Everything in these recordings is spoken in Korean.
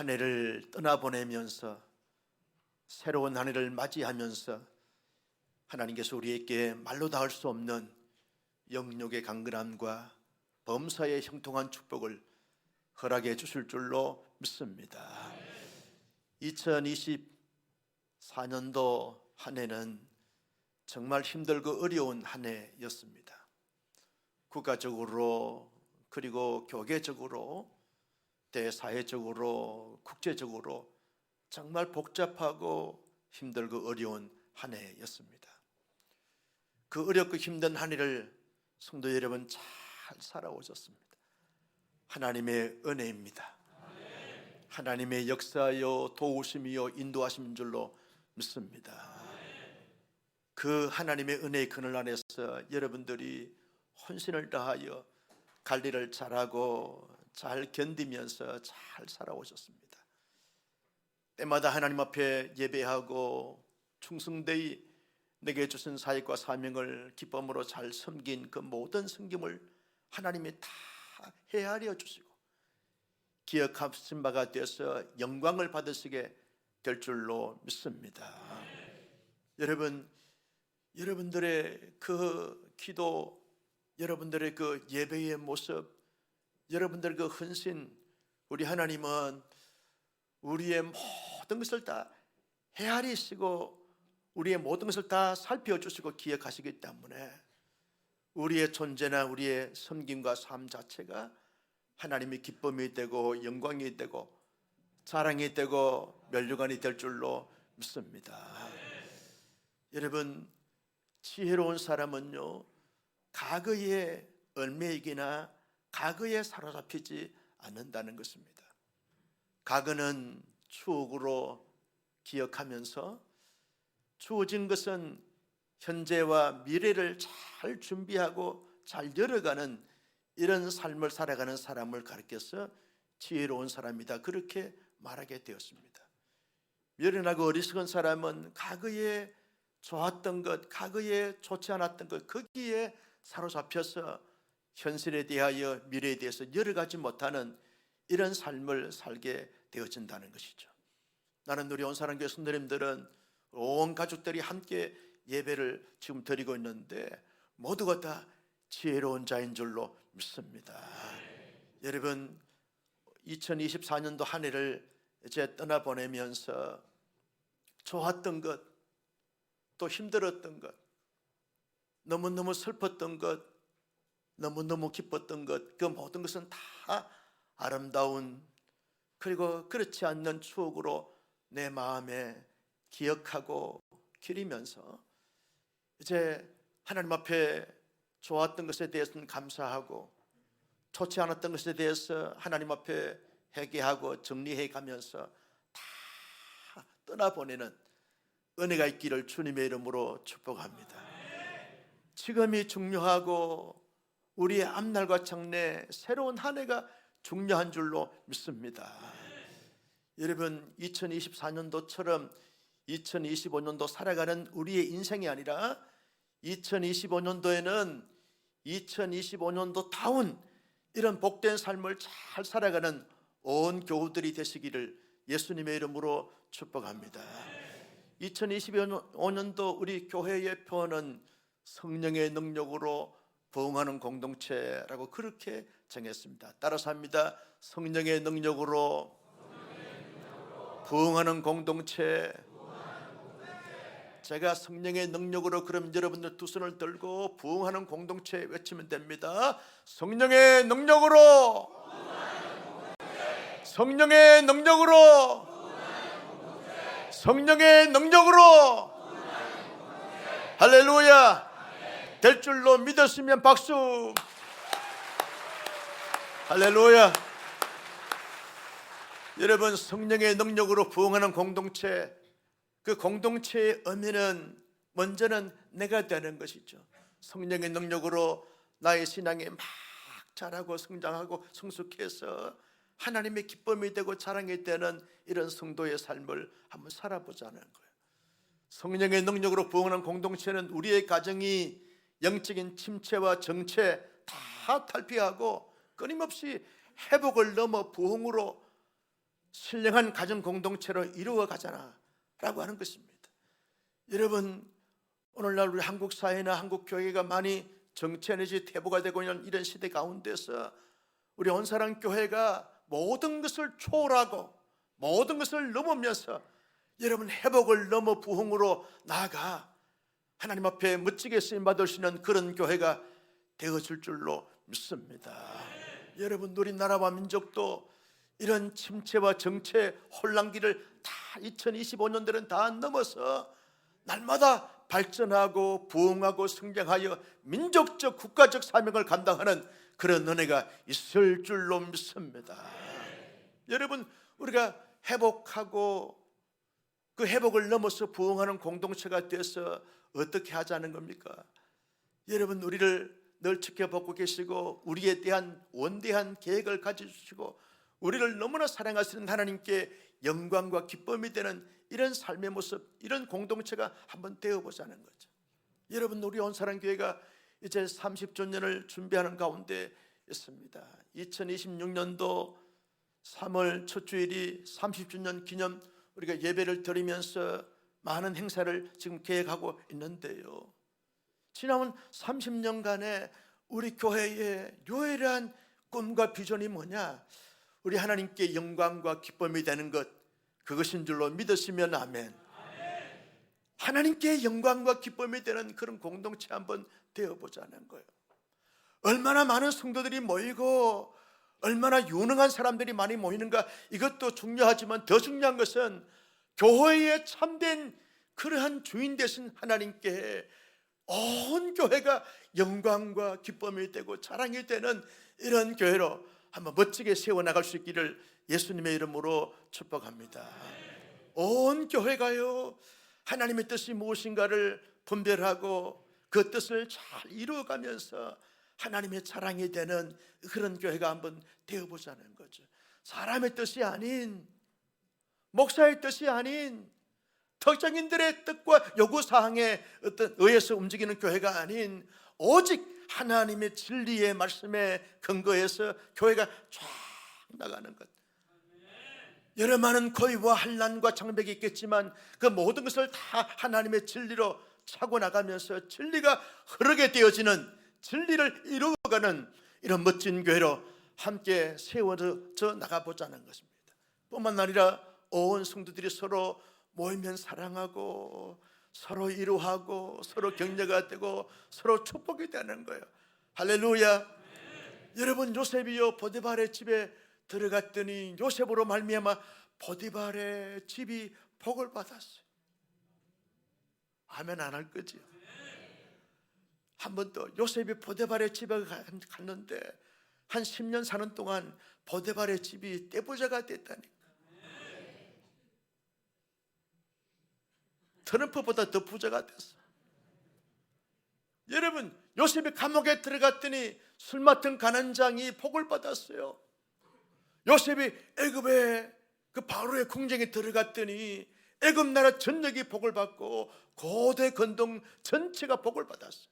한 해를 떠나보내면서 새로운 한 해를 맞이하면서 하나님께서 우리에게 말로 닿을 수 없는 영역의 강건함과 범사의 형통한 축복을 허락해 주실 줄로 믿습니다. 2024년도 한 해는 정말 힘들고 어려운 한 해였습니다. 국가적으로 그리고 교계적으로 대사회적으로 국제적으로 정말 복잡하고 힘들고 어려운 한 해였습니다. 그 어렵고 힘든 한 해를 성도 여러분 잘 살아오셨습니다. 하나님의 은혜입니다. 하나님의 역사요 도우심이요 인도하심 줄로 믿습니다. 그 하나님의 은혜의 그늘 안에서 여러분들이 헌신을 다하여 관리를 잘하고 잘 견디면서 잘 살아오셨습니다. 때마다 하나님 앞에 예배하고 충성되이 내게 주신 사역과 사명을 기쁨으로 잘 섬긴 그 모든 섬김을 하나님이 다 헤아려 주시고 기억하신 바가 되어서 영광을 받으시게 될 줄로 믿습니다. 여러분, 여러분들의 그 기도, 여러분들의 그 예배의 모습, 여러분들의 그 헌신, 우리 하나님은 우리의 모든 것을 다 헤아리시고 우리의 모든 것을 다 살펴주시고 기억하시기 때문에 우리의 존재나 우리의 섬김과 삶 자체가 하나님의 기쁨이 되고 영광이 되고 자랑이 되고 멸류관이 될 줄로 믿습니다. 여러분 지혜로운 사람은요 과거의 얼매이기나 과거에 사로잡히지 않는다는 것입니다. 과거는 추억으로 기억하면서 주어진 것은 현재와 미래를 잘 준비하고 잘 열어가는 이런 삶을 살아가는 사람을 가르쳐서 지혜로운 사람이다 그렇게 말하게 되었습니다. 미련하고 어리석은 사람은 과거에 좋았던 것, 과거에 좋지 않았던 것 거기에 사로잡혀서 현실에 대하여 미래에 대해서 열어가지 못하는 이런 삶을 살게 되어진다는 것이죠. 나는 우리 온사랑교회 선생님들은 온 가족들이 함께 예배를 지금 드리고 있는데 모두가 다 지혜로운 자인 줄로 믿습니다. 여러분 2024년도 한 해를 이제 떠나보내면서 좋았던 것, 또 힘들었던 것, 너무너무 슬펐던 것, 너무너무 기뻤던 것, 그 모든 것은 다 아름다운 그리고 그렇지 않는 추억으로 내 마음에 기억하고 기리면서 이제 하나님 앞에 좋았던 것에 대해서는 감사하고 좋지 않았던 것에 대해서 하나님 앞에 회개하고 정리해 가면서 다 떠나보내는 은혜가 있기를 주님의 이름으로 축복합니다. 지금이 중요하고 우리의 앞날과 장래 새로운 한 해가 중요한 줄로 믿습니다. 여러분 2024년도처럼 2025년도 살아가는 우리의 인생이 아니라 2025년도에는 2025년도 다운 이런 복된 삶을 잘 살아가는 온 교우들이 되시기를 예수님의 이름으로 축복합니다. 2025년도 우리 교회의 표현은 성령의 능력으로 부흥하는 공동체라고 그렇게 정했습니다. 따라서 합니다. 성령의 능력으로 부흥하는 공동체. 제가 성령의 능력으로 그럼 여러분들 두 손을 들고 부흥하는 공동체 외치면 됩니다. 성령의 능력으로 성령의 능력으로 성령의 능력으로 할렐루야 될 줄로 믿었으면 박수 할렐루야 여러분 성령의 능력으로 부흥하는 공동체 그 공동체의 의미는 먼저는 내가 되는 것이죠. 성령의 능력으로 나의 신앙이 막 자라고 성장하고 성숙해서 하나님의 기쁨이 되고 자랑이 되는 이런 성도의 삶을 한번 살아보자는 거예요. 성령의 능력으로 부흥하는 공동체는 우리의 가정이 영적인 침체와 정체 다 탈피하고 끊임없이 회복을 넘어 부흥으로 신령한 가정 공동체로 이루어 가잖아 라고 하는 것입니다. 여러분 오늘날 우리 한국 사회나 한국 교회가 많이 정체 내지 퇴보가 되고 있는 이런 시대 가운데서 우리 온사랑 교회가 모든 것을 초월하고 모든 것을 넘으면서 여러분 회복을 넘어 부흥으로 나아가 하나님 앞에 멋지게 쓰임 있는 그런 교회가 되어질 줄로 믿습니다. 여러분 우리 나라와 민족도 이런 침체와 정체 혼란기를 다 2025년들은 다 넘어서 날마다 발전하고 부흥하고 성장하여 민족적 국가적 사명을 감당하는 그런 은혜가 있을 줄로 믿습니다. 여러분 우리가 회복하고 그 회복을 넘어서 부흥하는 공동체가 돼서 어떻게 하자는 겁니까? 여러분 우리를 늘 지켜보고 계시고 우리에 대한 원대한 계획을 가져주시고 우리를 너무나 사랑하시는 하나님께 영광과 기쁨이 되는 이런 삶의 모습, 이런 공동체가 한번 되어보자는 거죠. 여러분 우리 온사랑교회가 이제 30주년을 준비하는 가운데 있습니다. 2026년도 3월 첫 주일이 30주년 기념 우리가 예배를 드리면서 많은 행사를 지금 계획하고 있는데요. 지난 30년간의 우리 교회의 유일한 꿈과 비전이 뭐냐? 우리 하나님께 영광과 기쁨이 되는 것 그것인 줄로 믿으시면 아멘. 하나님께 영광과 기쁨이 되는 그런 공동체 한번 되어보자는 거예요. 얼마나 많은 성도들이 모이고 얼마나 유능한 사람들이 많이 모이는가 이것도 중요하지만 더 중요한 것은 교회의 참된 그러한 주인 되신 하나님께 온 교회가 영광과 기쁨이 되고 자랑이 되는 이런 교회로 한번 멋지게 세워나갈 수 있기를 예수님의 이름으로 축복합니다. 온 교회가요 하나님의 뜻이 무엇인가를 분별하고 그 뜻을 잘 이루어가면서 하나님의 자랑이 되는 그런 교회가 한번 되어보자는 거죠. 사람의 뜻이 아닌 목사의 뜻이 아닌 특정인들의 뜻과 요구 사항에 어떤 의해서 움직이는 교회가 아닌 오직 하나님의 진리의 말씀에 근거해서 교회가 쫙 나가는 것. 여러 많은 고의와 한란과 장벽이 있겠지만 그 모든 것을 다 하나님의 진리로 차고 나가면서 진리가 흐르게 되어지는 진리를 이루어가는 이런 멋진 교회로 함께 세워져 나가보자는 것입니다. 뿐만 아니라 온 성도들이 서로 모이면 사랑하고 서로 이루하고 서로 격려가 되고 서로 축복이 되는 거예요. 할렐루야. 여러분 요셉이요 보디발의 집에 들어갔더니 요셉으로 말미암아 보디발의 집이 복을 받았어요. 아멘 안 할 거지요. 한 번 더 요셉이 보데발의 집에 가- 갔는데 한 10년 사는 동안 보데발의 집이 떼부자가 됐다니까. 트럼프보다 더 부자가 됐어. 여러분 요셉이 감옥에 들어갔더니 술 맡은 가난장이 복을 받았어요. 요셉이 애굽의 그 바로의 궁정에 들어갔더니 애굽 나라 전역이 복을 받고 고대 건동 전체가 복을 받았어요.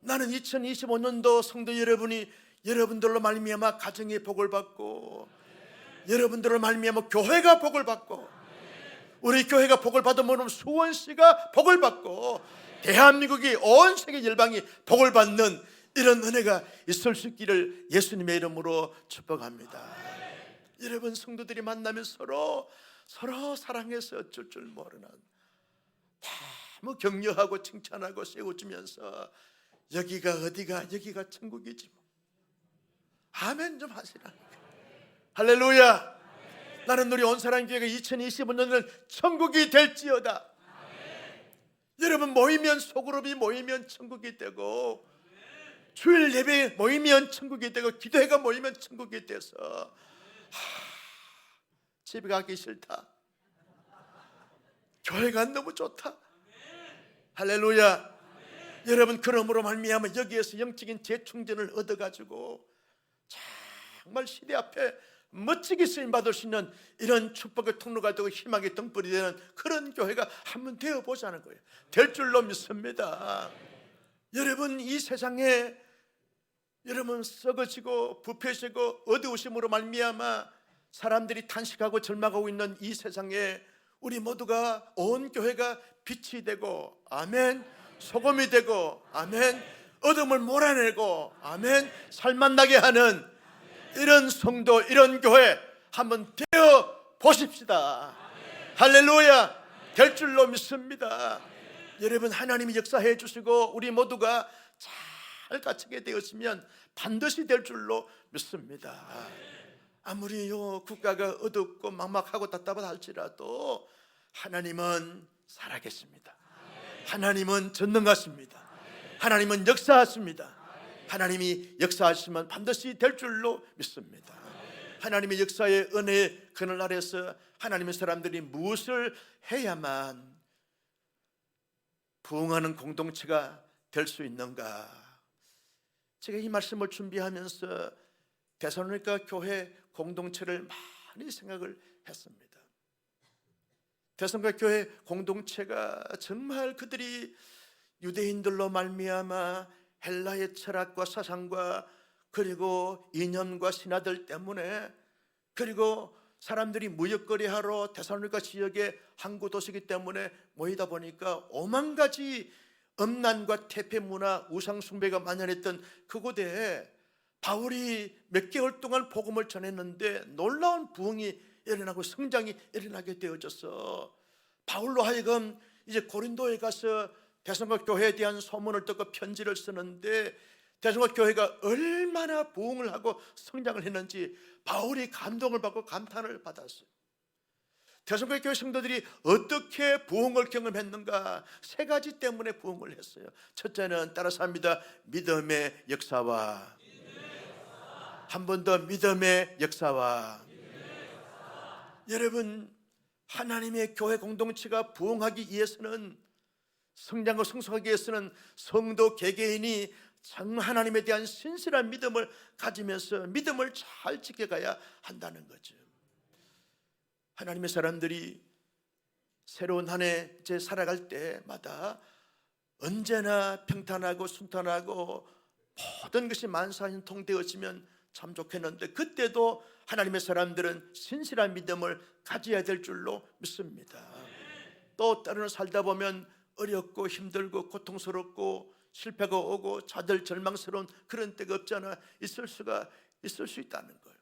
나는 2025년도 성도 여러분이 여러분들로 말미암아 가정의 복을 받고 여러분들로 말미암아 교회가 복을 받고 우리 교회가 복을 받으면 수원시가 복을 받고 대한민국이 온 세계 열방이 복을 받는 이런 은혜가 있을 수 있기를 예수님의 이름으로 축복합니다. 여러분 성도들이 만나면 서로 서로 사랑해서 어쩔 줄 모르는 너무 격려하고 칭찬하고 세워주면서 여기가 어디가 여기가 천국이지 뭐. 아멘 좀 하시라. 할렐루야. 나는 우리 온사랑교회가 2025년은 천국이 될지어다. 여러분 모이면 소그룹이 모이면 천국이 되고 주일 예배 모이면 천국이 되고 기도회가 모이면 천국이 돼서 하, 집에 가기 싫다. 교회가 너무 좋다. 할렐루야. 여러분 그러므로 말미암아 여기에서 영적인 재충전을 얻어가지고 정말 시대 앞에 멋지게 쓰임 받을 수 있는 이런 축복의 통로가 되고 희망의 등불이 되는 그런 교회가 한번 되어 보자는 거예요. 될 줄로 믿습니다. 여러분 이 세상에 여러분 썩어지고 부패지고 어두우심으로 말미암아 사람들이 탄식하고 절망하고 있는 이 세상에 우리 모두가 온 교회가 빛이 되고 아멘 소금이 되고 아멘 어둠을 몰아내고 아멘 살만나게 하는 이런 성도 이런 교회 한번 되어 보십시다 할렐루야 될 줄로 믿습니다 여러분 하나님이 역사해 주시고 우리 모두가 잘 갖추게 되었으면 반드시 될 줄로 믿습니다 아무리 요 국가가 어둡고 막막하고 답답하다 할지라도 하나님은 살아계십니다. 하나님은 전능하십니다. 하나님은 역사하십니다. 하나님이 역사하시면 반드시 될 줄로 믿습니다. 하나님의 역사의 은혜 그늘 아래서 하나님의 사람들이 무엇을 해야만 부흥하는 공동체가 될 수 있는가? 제가 이 말씀을 준비하면서 대선로니까 교회 공동체를 많이 생각을 했습니다. 대선과 교회 공동체가 정말 그들이 유대인들로 말미암아 헬라의 철학과 사상과 그리고 이념과 신화들 때문에 그리고 사람들이 무역거리 하러 대살로니가 지역의 항구 도시이기 때문에 모이다 보니까 오만 가지 음란과 퇴폐 문화, 우상 숭배가 만연했던 그곳에 바울이 몇 개월 동안 복음을 전했는데 놀라운 부흥이 일어나고 성장이 일어나게 되어져서 바울로 하여금 이제 고린도에 가서 대성과 교회에 대한 소문을 듣고 편지를 쓰는데 대성과 교회가 얼마나 부흥을 하고 성장을 했는지 바울이 감동을 받고 감탄을 받았어요. 대성과 교회 성도들이 어떻게 부흥을 경험했는가 세 가지 때문에 부흥을 했어요. 첫째는 따라서 합니다. 믿음의 역사와 한 번 더 믿음의 역사와 여러분 하나님의 교회 공동체가 부흥하기 위해서는 성장과 성숙하기 위해서는 성도 개개인이 참 하나님에 대한 신실한 믿음을 가지면서 믿음을 잘 지켜가야 한다는 거죠. 하나님의 사람들이 새로운 한 해 이제 살아갈 때마다 언제나 평탄하고 순탄하고 모든 것이 만사형통되어지면 참 좋겠는데 그때도 하나님의 사람들은 신실한 믿음을 가져야 될 줄로 믿습니다. 또 때로는 살다 보면 어렵고 힘들고 고통스럽고 실패가 오고 자들 절망스러운 그런 때가 없잖아 있을 수가 있을 수 있다는 거예요.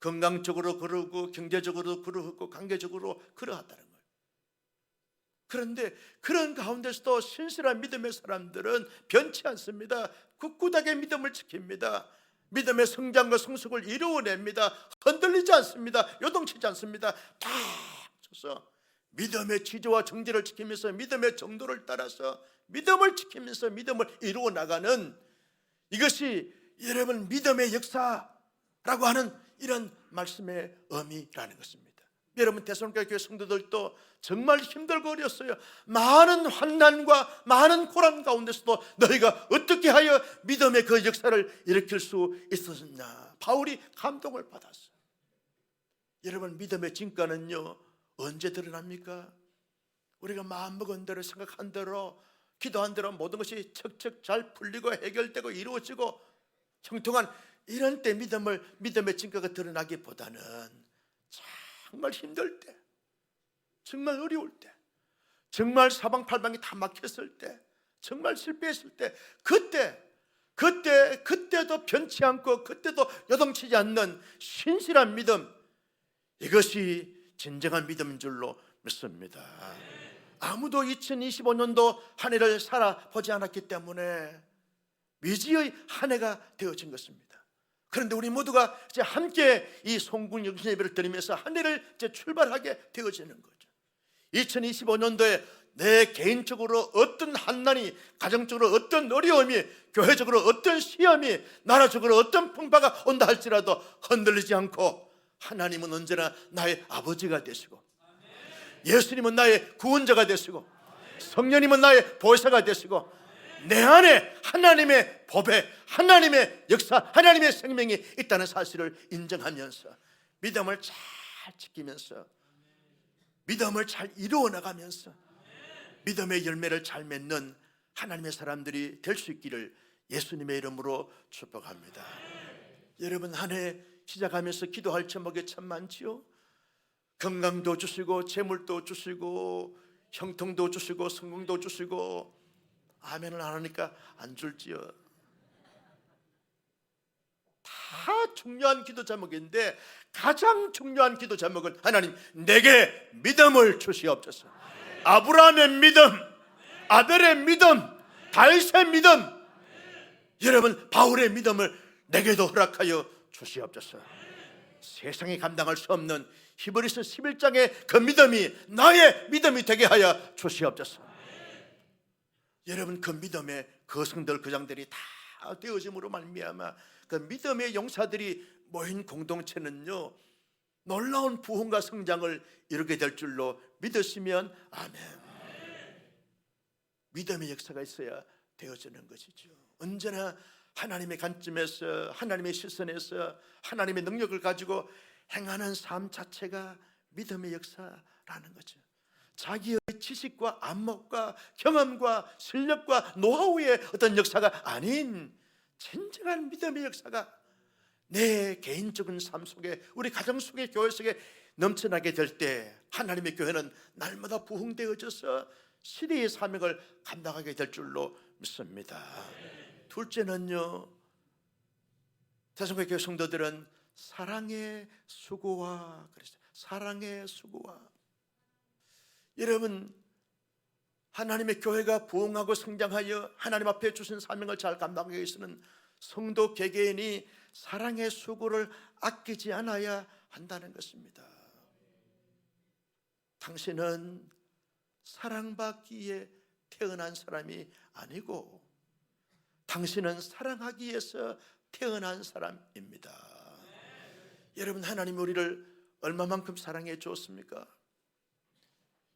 건강적으로 그러고 경제적으로 그러고 관계적으로 그러하다는 거예요. 그런데 그런 가운데서도 신실한 믿음의 사람들은 변치 않습니다. 굳굳하게 믿음을 지킵니다. 믿음의 성장과 성숙을 이루어냅니다. 흔들리지 않습니다. 요동치지 않습니다. 탁 쳐서 믿음의 지조와 정제를 지키면서 믿음의 정도를 따라서 믿음을 지키면서 믿음을 이루어 나가는 이것이 여러분 믿음의 역사라고 하는 이런 말씀의 의미라는 것입니다. 여러분 대선교회 교회 성도들도 정말 힘들고 어렸어요. 많은 환난과 많은 고난 가운데서도 너희가 어떻게 하여 믿음의 그 역사를 일으킬 수 있었느냐? 바울이 감동을 받았어요. 여러분 믿음의 진가는요 언제 드러납니까? 우리가 마음 먹은 대로 생각한 대로 기도한 대로 모든 것이 척척 잘 풀리고 해결되고 이루어지고 형통한 이런 때 믿음을 믿음의 진가가 드러나기보다는 정말 힘들 때, 정말 어려울 때, 정말 사방팔방이 다 막혔을 때, 정말 실패했을 때, 그때, 그때, 그때도 변치 않고 그때도 여동치지 않는 신실한 믿음, 이것이 진정한 믿음인 줄로 믿습니다. 아무도 2025년도 한 해를 살아보지 않았기 때문에 미지의 한 해가 되어진 것입니다. 그런데 우리 모두가 이제 함께 이 송군 영신 예배를 드리면서 한 해를 이제 출발하게 되어지는 거죠. 2025년도에 내 개인적으로 어떤 한난이, 가정적으로 어떤 어려움이, 교회적으로 어떤 시험이, 나라적으로 어떤 풍파가 온다 할지라도 흔들리지 않고 하나님은 언제나 나의 아버지가 되시고 예수님은 나의 구원자가 되시고 성령님은 나의 보혜사가 되시고 내 안에 하나님의 법에 하나님의 역사, 하나님의 생명이 있다는 사실을 인정하면서 믿음을 잘 지키면서 믿음을 잘 이루어 나가면서 믿음의 열매를 잘 맺는 하나님의 사람들이 될 수 있기를 예수님의 이름으로 축복합니다. 여러분 한해 시작하면서 기도할 제목이 참 많지요. 건강도 주시고 재물도 주시고 형통도 주시고 성공도 주시고 아멘을 안 하니까 안 줄지요. 다 중요한 기도 제목인데 가장 중요한 기도 제목은 하나님 내게 믿음을 주시옵소서. 아브라함의 믿음, 아벨의 믿음, 다윗의 믿음, 여러분 바울의 믿음을 내게도 허락하여 주시옵소서. 세상이 감당할 수 없는 히브리서 11장의 그 믿음이 나의 믿음이 되게 하여 주시옵소서. 여러분 그 믿음의 거성들 그장들이 다 되어짐으로 말미암아 그 믿음의 용사들이 모인 공동체는요 놀라운 부흥과 성장을 이루게 될 줄로 믿으시면 아멘. 믿음의 역사가 있어야 되어지는 것이죠. 언제나 하나님의 관점에서 하나님의 시선에서 하나님의 능력을 가지고 행하는 삶 자체가 믿음의 역사라는 거죠. 자기의 지식과 안목과 경험과 실력과 노하우의 어떤 역사가 아닌 진정한 믿음의 역사가 내 개인적인 삶 속에 우리 가정 속에 교회 속에 넘쳐나게 될 때 하나님의 교회는 날마다 부흥되어져서 시대의 사명을 감당하게 될 줄로 믿습니다. 둘째는요. 대성교 교회 성도들은 사랑의 수고와 그랬어요. 사랑의 수고와 여러분 하나님의 교회가 부흥하고 성장하여 하나님 앞에 주신 사명을 잘 감당하기 위해서는 성도 개개인이 사랑의 수고를 아끼지 않아야 한다는 것입니다. 당신은 사랑받기에 태어난 사람이 아니고 당신은 사랑하기 위해서 태어난 사람입니다. 여러분 하나님 우리를 얼마만큼 사랑해 주었습니까?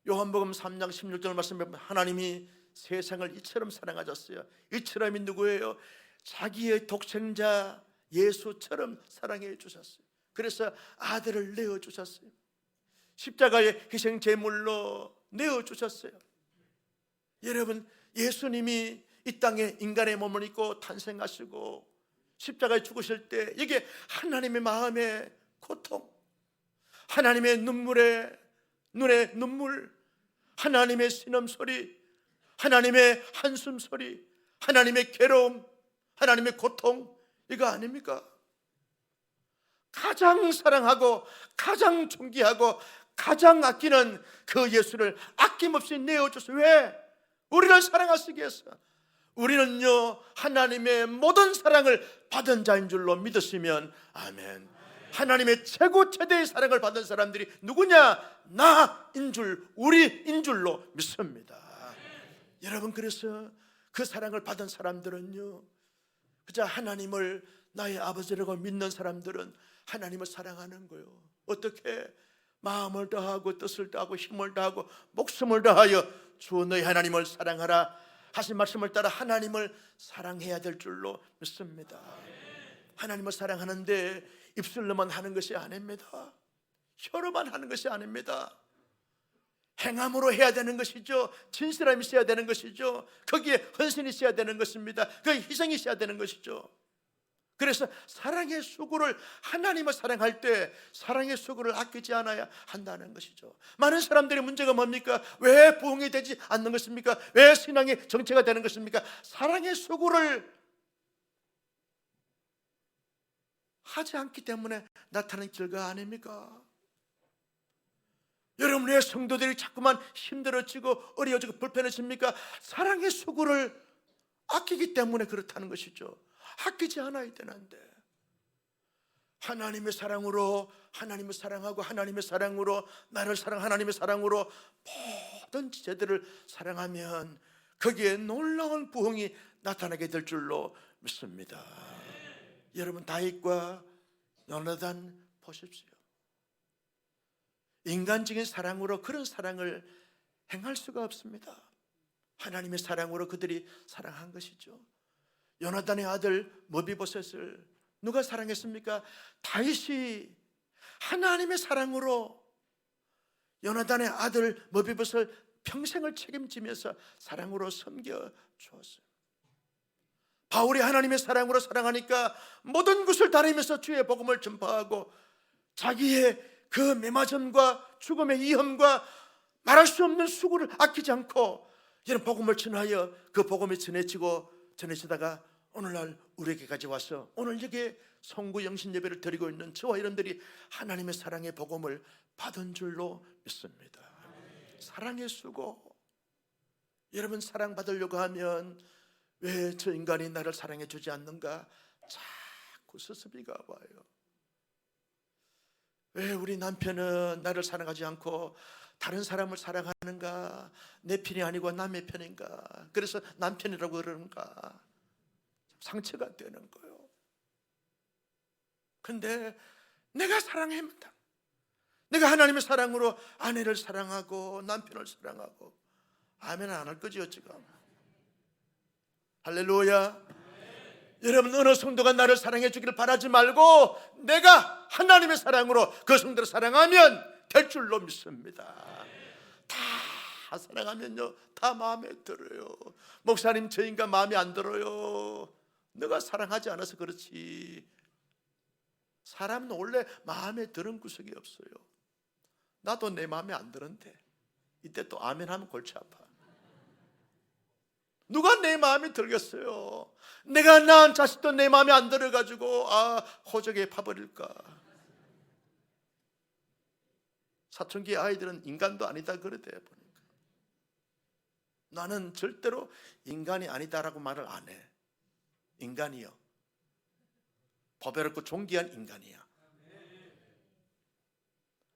요한복음 3장 16절 말씀에 하나님이 세상을 이처럼 사랑하셨어요. 이처럼이 누구예요? 자기의 독생자 예수처럼 사랑해 주셨어요. 그래서 아들을 내어 주셨어요. 십자가의 희생 제물로 내어 주셨어요. 여러분 예수님이 이 땅에 인간의 몸을 입고 탄생하시고 십자가에 죽으실 때 이게 하나님의 마음의 고통, 하나님의 눈물의 눈의 눈물, 하나님의 신음 소리, 하나님의 한숨 소리, 하나님의 괴로움, 하나님의 고통 이거 아닙니까? 가장 사랑하고 가장 존귀하고 가장 아끼는 그 예수를 아낌없이 내어줘서 왜? 우리를 사랑하시기 위해서 우리는요 하나님의 모든 사랑을 받은 자인 줄로 믿으시면 아멘. 하나님의 최고 최대의 사랑을 받은 사람들이 누구냐? 나인 줄, 우리인 줄로 믿습니다. 여러분 그래서 그 사랑을 받은 사람들은요, 그저 하나님을 나의 아버지라고 믿는 사람들은 하나님을 사랑하는 거요. 어떻게 마음을 다하고 뜻을 다하고 힘을 다하고 목숨을 다하여 주 너희 하나님을 사랑하라 하신 말씀을 따라 하나님을 사랑해야 될 줄로 믿습니다. 하나님을 사랑하는데 입술로만 하는 것이 아닙니다. 혀로만 하는 것이 아닙니다. 행함으로 해야 되는 것이죠. 진실함이 있어야 되는 것이죠. 거기에 헌신이 있어야 되는 것입니다. 거기에 희생이 있어야 되는 것이죠. 그래서 사랑의 수고를 하나님을 사랑할 때 사랑의 수고를 아끼지 않아야 한다는 것이죠. 많은 사람들의 문제가 뭡니까? 왜 부흥이 되지 않는 것입니까? 왜 신앙의 정체가 되는 것입니까? 사랑의 수고를 하지 않기 때문에 나타나는 결과 아닙니까? 여러분 왜 성도들이 자꾸만 힘들어지고 어려워지고 불편해집니까? 사랑의 수고를 아끼기 때문에 그렇다는 것이죠. 아끼지 않아야 되는데 하나님의 사랑으로 하나님을 사랑하고 하나님의 사랑으로 나를 사랑 하나님의 사랑으로 모든 제들을 사랑하면 거기에 놀라운 부흥이 나타나게 될 줄로 믿습니다. 여러분 다윗과 요나단 보십시오. 인간적인 사랑으로 그런 사랑을 행할 수가 없습니다. 하나님의 사랑으로 그들이 사랑한 것이죠. 요나단의 아들 모비보셋을 누가 사랑했습니까? 다윗이 하나님의 사랑으로 요나단의 아들 모비보셋을 평생을 책임지면서 사랑으로 섬겨 주었어요. 바울이 하나님의 사랑으로 사랑하니까 모든 곳을 다니면서 주의 복음을 전파하고 자기의 그 메마점과 죽음의 위험과 말할 수 없는 수고를 아끼지 않고 이런 복음을 전하여 그 복음이 전해지고 전해지다가 오늘날 우리에게까지 와서 오늘 여기에 성구 영신 예배를 드리고 있는 저와 여러분들이 하나님의 사랑의 복음을 받은 줄로 믿습니다. 사랑의 수고. 여러분 사랑 받으려고 하면 왜 저 인간이 나를 사랑해 주지 않는가? 자꾸 스스비가 와요. 왜 우리 남편은 나를 사랑하지 않고 다른 사람을 사랑하는가? 내 편이 아니고 남의 편인가? 그래서 남편이라고 그러는가? 상처가 되는 거예요. 근데 내가 사랑합니다. 내가 하나님의 사랑으로 아내를 사랑하고 남편을 사랑하고 아멘 안 할 거지요 지금. 할렐루야. 여러분 어느 성도가 나를 사랑해 주기를 바라지 말고 내가 하나님의 사랑으로 그 성도를 사랑하면 될 줄로 믿습니다. 다 사랑하면요 다 마음에 들어요. 목사님 저 인간 마음에 안 들어요. 너가 사랑하지 않아서 그렇지. 사람은 원래 마음에 드는 구석이 없어요. 나도 내 마음에 안 드는데 이때 또 아멘 하면 골치 아파. 누가 내 마음에 들겠어요? 내가 낳은 자식도 내 마음에 안 들어가지고 아 호적에 파버릴까? 사춘기 아이들은 인간도 아니다 그러대 보니까 나는 절대로 인간이 아니다라고 말을 안 해. 인간이요. 법에롭고 존귀한 인간이야.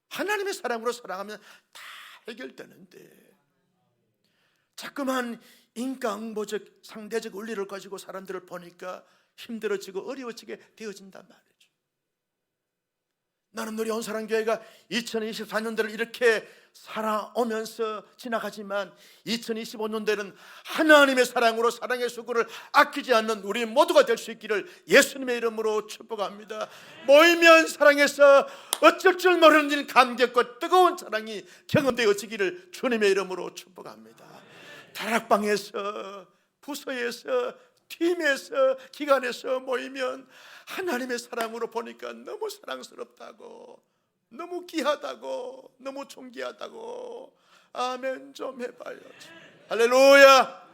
하나님의 사랑으로 사랑하면 다 해결되는데 자꾸만 인간보적 상대적 원리를 가지고 사람들을 보니까 힘들어지고 어려워지게 되어진단 말이죠. 나는 우리 온사랑교회가 2024년도를 이렇게 살아오면서 지나가지만 2025년도에는 하나님의 사랑으로 사랑의 수고를 아끼지 않는 우리 모두가 될 수 있기를 예수님의 이름으로 축복합니다. 모이면 사랑해서 어쩔 줄 모르는 일 감격과 뜨거운 사랑이 경험되어지기를 주님의 이름으로 축복합니다. 다락방에서 부서에서 팀에서 기관에서 모이면 하나님의 사랑으로 보니까 너무 사랑스럽다고 너무 귀하다고 너무 존귀하다고. 아멘 좀 해봐요. 할렐루야!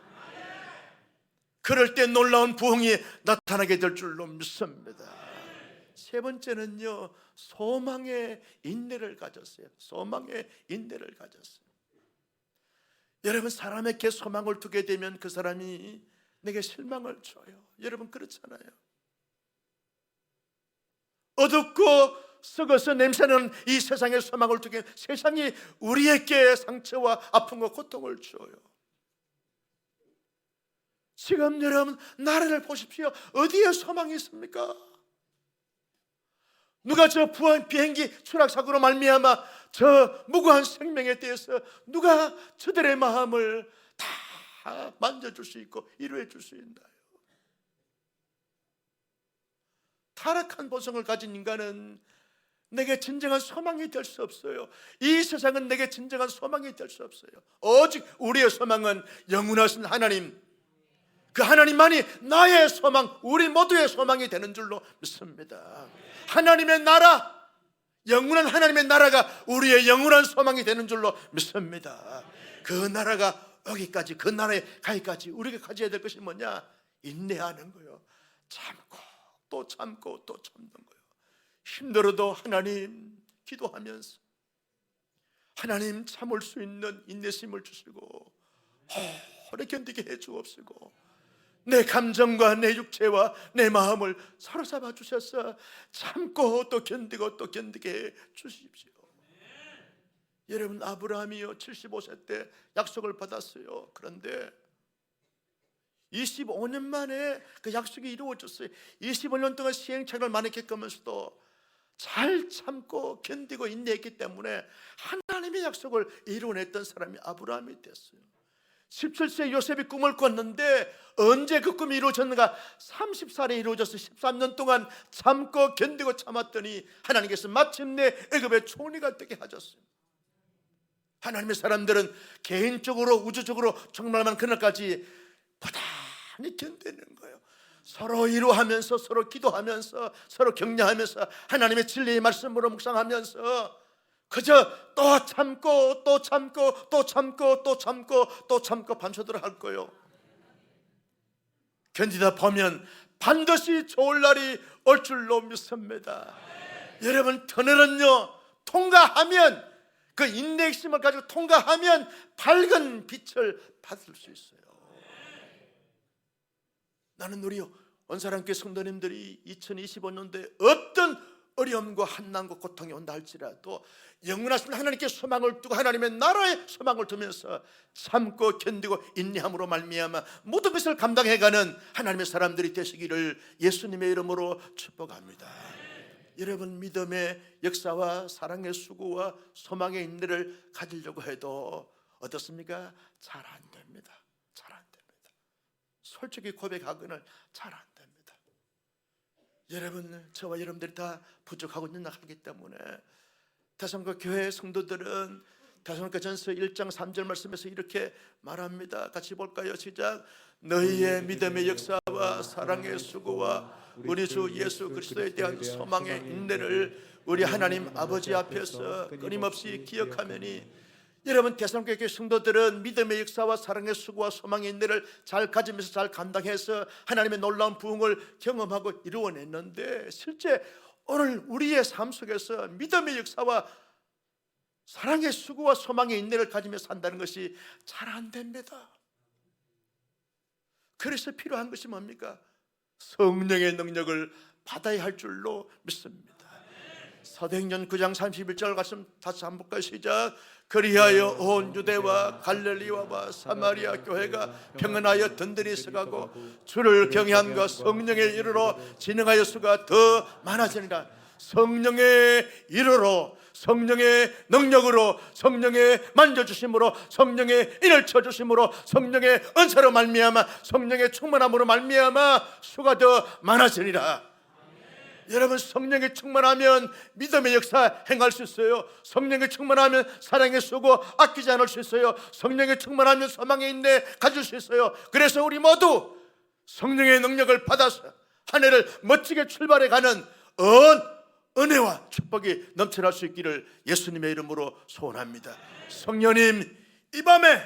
그럴 때 놀라운 부흥이 나타나게 될 줄로 믿습니다. 세 번째는요 소망의 인내를 가졌어요. 소망의 인내를 가졌어요 여러분 사람에게 소망을 두게 되면 그 사람이 내게 실망을 줘요 여러분 그렇잖아요 어둡고 썩어서 냄새는 이 세상에 소망을 두게 세상이 우리에게 상처와 아픔과 고통을 줘요. 지금 여러분 나라를 보십시오. 어디에 소망이 있습니까? 누가 저 부한 비행기 추락 사고로 말미암아 저 무고한 생명에 대해서 누가 저들의 마음을 다 만져줄 수 있고 이루어 줄 수 있나요? 타락한 보성을 가진 인간은 내게 진정한 소망이 될 수 없어요. 이 세상은 내게 진정한 소망이 될 수 없어요. 오직 우리의 소망은 영원하신 하나님, 그 하나님만이 나의 소망, 우리 모두의 소망이 되는 줄로 믿습니다. 하나님의 나라, 영원한 하나님의 나라가 우리의 영원한 소망이 되는 줄로 믿습니다. 그 나라가 여기까지, 그 나라에 가기까지 우리가 가져야 될 것이 뭐냐? 인내하는 거요. 참고 또 참고 또 참는 거예요. 힘들어도 하나님 기도하면서 하나님 참을 수 있는 인내심을 주시고 오래 견디게 해 주옵시고 내 감정과 내 육체와 내 마음을 사로잡아 주셔서 참고 또 견디고 또 견디게 해 주십시오. 여러분 아브라함이요 75세 때 약속을 받았어요. 그런데 25년 만에 그 약속이 이루어졌어요. 25년 동안 시행착오를 많이 겪으면서도 잘 참고 견디고 인내했기 때문에 하나님의 약속을 이루어냈던 사람이 아브라함이 됐어요. 17세 요셉이 꿈을 꿨는데 언제 그 꿈이 이루어졌는가? 30살에 이루어져서 13년 동안 참고 견디고 참았더니 하나님께서 마침내 애굽의 총리가 되게 하셨어요. 하나님의 사람들은 개인적으로 우주적으로 정말만 그날까지 부단히 견디는 거예요. 서로 위로하면서 서로 기도하면서 서로 격려하면서 하나님의 진리의 말씀으로 묵상하면서 그저 또 참고 또 참고 또 참고 또 참고 또 참고 밤새도록 할 거요. 견디다 보면 반드시 좋을 날이 올 줄로 믿습니다. 여러분 터널은요 통과하면 그 인내심을 가지고 통과하면 밝은 빛을 받을 수 있어요. 나는 우리 원사랑교회 성도님들이 2025년도에 어떤 어려움과 한난과 고통이 온다 할지라도 영원하신 하나님께 소망을 두고 하나님의 나라에 소망을 두면서 참고 견디고 인내함으로 말미암아 모든 것을 감당해가는 하나님의 사람들이 되시기를 예수님의 이름으로 축복합니다. 여러분 믿음의 역사와 사랑의 수고와 소망의 인내를 가지려고 해도 어떻습니까? 잘 안 됩니다. 잘 안 됩니다. 솔직히 고백하기는 잘안 됩니다. 여러분 저와 여러분들이 다 부족하고 연약하기 때문에 대성과 교회 성도들은 대성과 전서 1장 3절 말씀에서 이렇게 말합니다. 같이 볼까요? 시작. 너희의 믿음의 역사와 사랑의 수고와 우리 주 예수 그리스도에 대한 소망의 인내를 우리 하나님 아버지 앞에서 끊임없이 기억하면이 여러분 대성교회 성도들은 믿음의 역사와 사랑의 수고와 소망의 인내를 잘 가지면서 잘 감당해서 하나님의 놀라운 부흥을 경험하고 이루어냈는데 실제 오늘 우리의 삶 속에서 믿음의 역사와 사랑의 수고와 소망의 인내를 가지며 산다는 것이 잘 안 됩니다. 그래서 필요한 것이 뭡니까? 성령의 능력을 받아야 할 줄로 믿습니다. 사도행전 9장 31절 말씀 다시 한 번 볼까요? 시작. 그리하여 온 유대와 갈릴리와 사마리아 교회가 평안하여 든든히 서가고 주를 경외함과 성령의 이르러 진행하여 수가 더 많아지니라. 성령의 이르러 성령의 능력으로 성령의 만져주심으로 성령의 인을 쳐주심으로 성령의 은사로 말미암아 성령의 충만함으로 말미암아 수가 더 많아지리라. 여러분 성령에 충만하면 믿음의 역사 행할 수 있어요. 성령에 충만하면 사랑의 수고 아끼지 않을 수 있어요. 성령에 충만하면 소망의 인내 가질 수 있어요. 그래서 우리 모두 성령의 능력을 받아서 한 해를 멋지게 출발해 가는 은 은혜와 축복이 넘쳐날 수 있기를 예수님의 이름으로 소원합니다. 성령님 이 밤에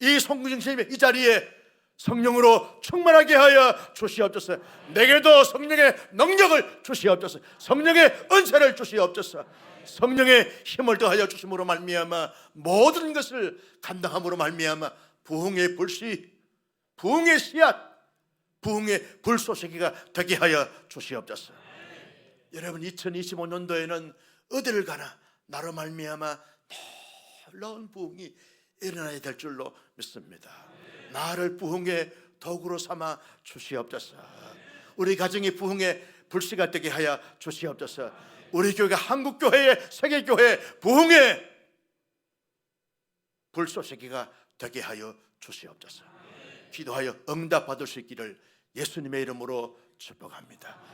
이 성구중심의 이 자리에 성령으로 충만하게 하여 주시옵소서. 내게도 성령의 능력을 주시옵소서. 성령의 은혜를 주시옵소서. 성령의 힘을 더하여 주심으로 말미암아 모든 것을 감당함으로 말미암아 부흥의 불씨, 부흥의 씨앗, 부흥의 불쏘시기가 되게 하여 주시옵소서. 여러분 2025년도에는 어디를 가나 나로 말미암아 놀라운 부흥이 일어나야 될 줄로 믿습니다. 나를 부흥의 도구로 삼아 주시옵소서. 우리 가정이 부흥의 불씨가 되게 하여 주시옵소서. 우리 교회가 한국 교회의 세계 교회 부흥의 불쏘시기가 되게 하여 주시옵소서. 기도하여 응답 받을 수 있기를 예수님의 이름으로 축복합니다.